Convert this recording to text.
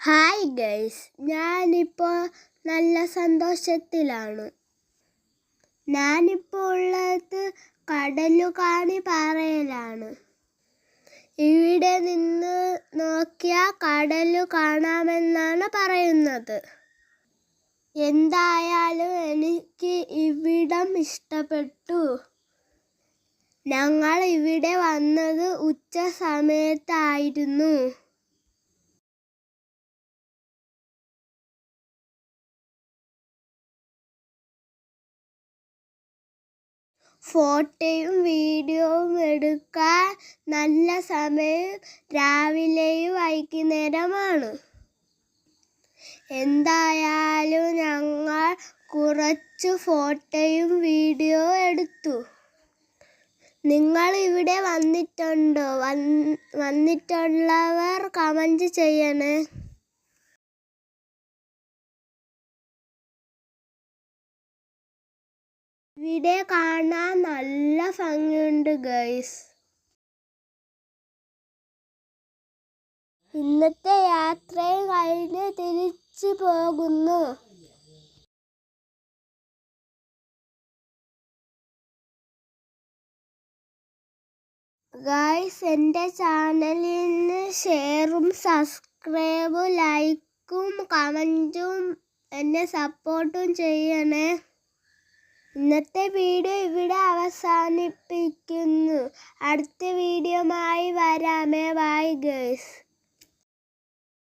Hi guys ഞാനിപ്പോൾ നല്ല സന്തോഷത്തിലാണ്. ഞാനിപ്പോൾ ഉള്ളത് കടലുകാണി പാറയിലാണ്. ഇവിടെ നിന്ന് നോക്കിയാൽ കടലു കാണാമെന്നാണ് പറയുന്നത്. എന്തായാലും എനിക്ക് ഇവിടം ഇഷ്ടപ്പെട്ടു. ഞങ്ങൾ ഇവിടെ വന്നത് ഉച്ച സമയത്തായിരുന്നു. ഫോട്ടോയും വീഡിയോയും എടുക്കാൻ നല്ല സമയം രാവിലെയും വൈകുന്നേരമാണ്. എന്തായാലും ഞങ്ങൾ കുറച്ച് ഫോട്ടോയും വീഡിയോ എടുത്തു. നിങ്ങൾ ഇവിടെ വന്നിട്ടുണ്ടോ വന്നിട്ടുള്ളവർ കമന്റ് ചെയ്യണേ. ഇവിടെ കാണാൻ നല്ല ഭംഗിയുണ്ട് ഗൈസ് ഇന്നത്തെ യാത്രയും കഴിഞ്ഞ് തിരിച്ചു പോകുന്നു. ഗൈസ് എന്റെ ചാനലിന് ഷെയറും സബ്സ്ക്രൈബും ലൈക്കും കമന്റും എന്നെ സപ്പോർട്ടും ചെയ്യണേ. ഇന്നത്തെ വീഡിയോ ഇവിടെ അവസാനിപ്പിക്കുന്നു. അടുത്ത വീഡിയോമായി വരാമേ ബൈ ഗേഴ്സ്